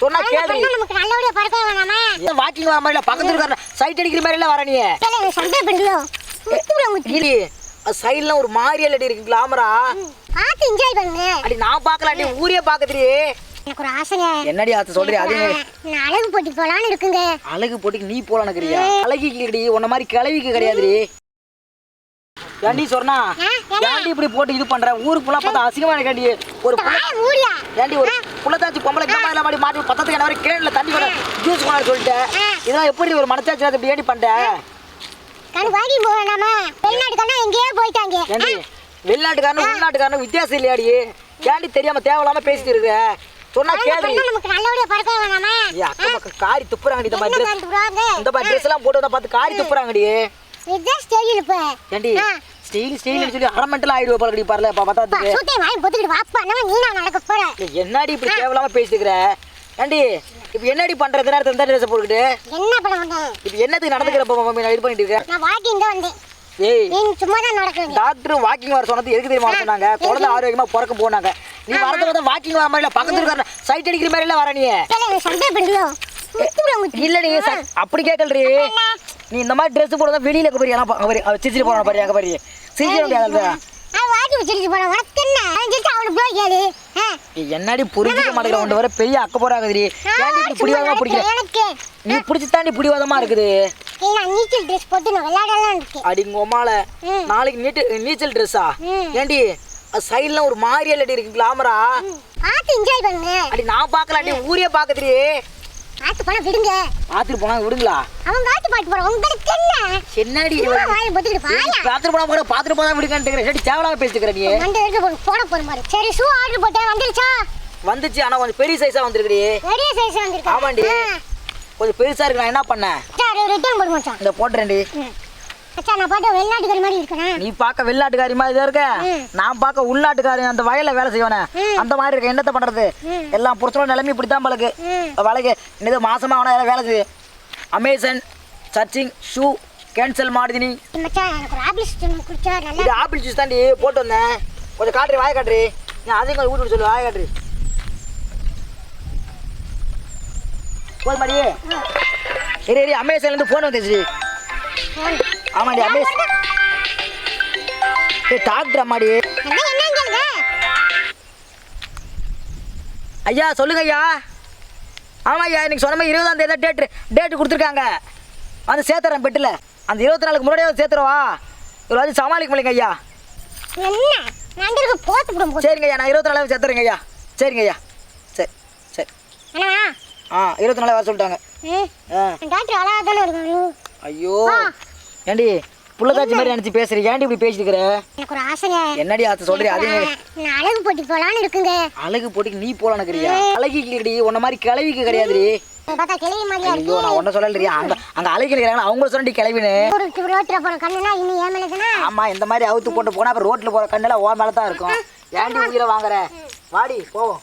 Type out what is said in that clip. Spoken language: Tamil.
சொன்னா பிறந்தா நமக்கு நல்லபடியா பிறக்க வேணாமா? வாக்கிங் வர மாதிரி பக்கத்துல இருக்க சைட் அடிக்கிற மாதிரி எல்லாம் வர நீ. சந்தேகப்படுங்களோ இல்லி சைடுல ஒரு மாரியல் அடி இருக்கு கிளாமரா பார்த்து என்ஜாய் பண்ணுங்க அடி நான் பார்க்கல அடி ஊரே பாக்குதுடி எனக்கு ஒரு ஆசைங்க. என்னடி ஆத்து சொல்றீ அது நான் அழகு போட்டி இருக்குங்க. அழகு போட்டிக்கு நீ போல நினைக்கிறியா? அழகிக்கு இல்லடி உன்ன மாதிரி கிளவிக்கு கிடையாதுடி. ஏன்டி சொன்னா? இப்படி போட்டு இது பண்ற? ஊருக்கு ஃபுல்லா பார்த்தா அசிங்கமா இருக்காண்டி ஒரு மூடியா? ஏன்டி ஒரு புள்ளத்தாச்சி பொம்பளை இந்த மாதிரி மாதிரி மாட்டி பத்தத்துக்கு என்ன வரை கேன்ல தண்ணி கொண்டு ஜூஸ் கொண்டாட சொல்லிட்டு. இதெல்லாம் எப்படி ஒரு மனசாட்சி இப்படி ஏடி பண்ணிட்ட கணக்கு வாங்கி போவேணாமா வெளிநாட்டுக்காரனா எங்கேயோ போயிட்டாங்க. ஏண்டி? வெளிநாட்டுக்காரனும் உள்நாட்டுக்காரனும் வித்தியாசம் இல்லையாடி? ஏன்டி தெரியாம தேவையில்லாம பேசிட்டு இருக்க? சொன்னா கேள்வி நமக்கு நல்லபடியா பிறக்க வேணாமா? ஏ அக்கம் பக்கம் காரி துப்புறாங்கடி இந்த மாதிரி இந்த மாதிரி ட்ரெஸ் எல்லாம் போட்டு பார்த்து காரி துப்புறாங்கடி. இதுதான் ஸ்டேஜில் இப்ப ஏண்டி? ஸ்டீல் ஸ்டீல்னு சொல்லி அரை மெண்டல் ஆயிடுவா போலடி பாருல பா, பத்தாதுக்கு சூத்தை வாங்கி பொத்துக்கிட்டு வாப்பா நம்ம நீ நான் நடக்க போறேன் என்னடி இப்படி தேவையில்லாம பேசிக்கிற? ஏண்டி இப்ப என்னடி பண்றது நேரத்துல இந்த ட்ரெஸ் போட்டுக்கிட்டு? என்ன பண்ண மாட்டேன் இப்ப என்னத்துக்கு நடந்துக்கிறப்ப மம்மி? நான் இது பண்ணிட்டு இருக்கேன். நான் வாக்கிங் தான் வந்தேன். ஏய். நீ சும்மா தான் நடக்குறீங்க டாக்டர் வாக்கிங் வர சொன்னது எதுக்கு தெரியுமா சொன்னாங்க? குழந்தை ஆரோக்கியமா பிறக்க போனாங்க. நீ வரது வந்து வாக்கிங் வர மாதிரி இல்ல பக்கத்துல இருக்க சைட் அடிக்கிற மாதிரி எல்லாம் வர நீ. இல்ல சந்தேகப்படுங்களோ இல்ல நீ ச- அப்படி கேட்கலடி நீ இந்த மாதிரி ட்ரெஸ் போடுறதா வெளியில இருக்க பாரு எல்லாம் பாரு அவ சிரிச்சு போறான் பாரு அங்க பாரு. சிரிக்க முடியாது அவன் வாட்டி வச்சிருச்சு போன உனக்கு என்ன? அவன் சொல்லிட்டு அவனுக்கு போய் கேளு. ஆ. நீ என்னடி புரிஞ்சுக்க மாட்டேங்கிற ஒன்று வர பெரிய அக்க போறாங்கடி. ஏன்டி இப்படி பிடிவாதமா பிடிக்கிற? நீ பிடிச்சி தாண்டி பிடிவாதமா இருக்குது. நீச்சல் ட்ரெஸ் போட்டு நான் விளையாடலாம். நாளைக்கு நீட்டு நீச்சல் ட்ரெஸ்ஸா. ஏண்டி சைடுல ஒரு மாரியல் அடி இருக்கு கிளாமரா பார்த்து என்ஜாய் அடி நான் பார்க்கல அடி ஊரே பாக்குதுடி பார்த்து போனா விடுங்க. பாத்துட்டு போனா விடுங்களா? அவன் பாட்டு பாட்டு போறான் உங்களுக்கு என்ன? சும்மா வாயை பொத்திக்கிட்டு பாயா பாத்துட்டு போனா கூட பாத்துட்டு போனா விடுங்கன்னு சரி தேவலாம பேசிக்கிற நீ. வண்டி எடுத்து போடு போற மாதிரி. சரி ஷூ ஆர்டர் போட்டேன். வந்துருச்சா? வந்துச்சு ஆனா கொஞ்சம் பெரிய சைஸா வந்திருக்குடி. பெரிய சைஸ் வந்திருக்கு? ஆமாண்டி. கொஞ்சம் பெருசா இருக்கு நான் என்ன பண்ணேன் சரி ரிட்டர்ன் போடு மச்சான். இந்த போட்டுறேன்டி. நான் பாட்டு வெளிநாட்டுக்காரி மாதிரி இருக்கேன்? நீ பார்க்க வெளிநாட்டுக்காரி மாதிரி இருக்க. நான் பார்க்க உள்நாட்டுக்காரி அந்த வயல்ல வேலை செய்வானே. அந்த மாதிரி இருக்க என்னத்த பண்றது. எல்லாம் புருஷனோட நிலைமை இப்படி தான் பழகு. ம். வழக்கு இன்னது மாசமா அவனா வேலை செய்யுது அமேசான் சர்ச்சிங் ஷூ கேன்சல் ஒரு ஆப்பிள் இது ஜூஸ் தாண்டி போட்டு வந்தேன். கொஞ்சம் காட்டுறி வாய காட்டுறி? நீ அதையும் கொஞ்சம் ஊட்டி சொல்லு வாய காட்டுறி? அமேசான்லேருந்து ஃபோன் வந்துச்சு. ஆமாடி அமேஸ் ஏ டாக்டர் அம்மாடி. ஐயா சொல்லுங்க ஐயா ஆமாம் ஐயா இன்னைக்கு சொன்ன மாதிரி இருபதாம் தேதி டேட்டு டேட்டு கொடுத்துருக்காங்க. வந்து சேர்த்துறேன் பெட்டில் அந்த இருபத்தி நாலுக்கு முன்னாடியே சேர்த்துருவா இவ்வளோ வந்து சமாளிக்க முடியல ஐயா. சரிங்க ஐயா நான் இருபத்தி நாலாவது சேர்த்துறேங்க ஐயா. சரிங்க ஐயா சரி. சரி ஆ இருபத்தி நாலு வர சொல்லிட்டாங்க. ஐயோ. ஏண்டி புள்ளதாச்சி மாதிரி நினச்சி பேசுறீங்க ஏன்டி இப்படி பேசிட்டு இருக்கிற? எனக்கு ஒரு ஆசைங்க. என்னடி ஆத்து சொல்றீ அது நான் அழகு போட்டி போலான்னு இருக்குங்க. அழகு போட்டிக்கு நீ போல நினைக்கிறியா அழகிக்கு இல்லடி உன்ன மாதிரி கிளவிக்கு கிடையாதுடி. பார்த்தா கிளவி மாதிரியா இருக்கு. நான் ஒன்ன சொல்லலையா? அங்க அங்க அழகி சொன்னடி கிளவின்னு. ஒரு ரோட்டில் போன கண்ணுனா இன்னும் ஏன் மேலே தானே? ஆமா இந்த மாதிரி அவுத்து போட்டு போனா அப்புறம் ரோட்ல போற கண்ணெல்லாம் ஓ மேல தான் இருக்கும் ஏன்டி உயிரை வாங்குற? வாடி போவோம்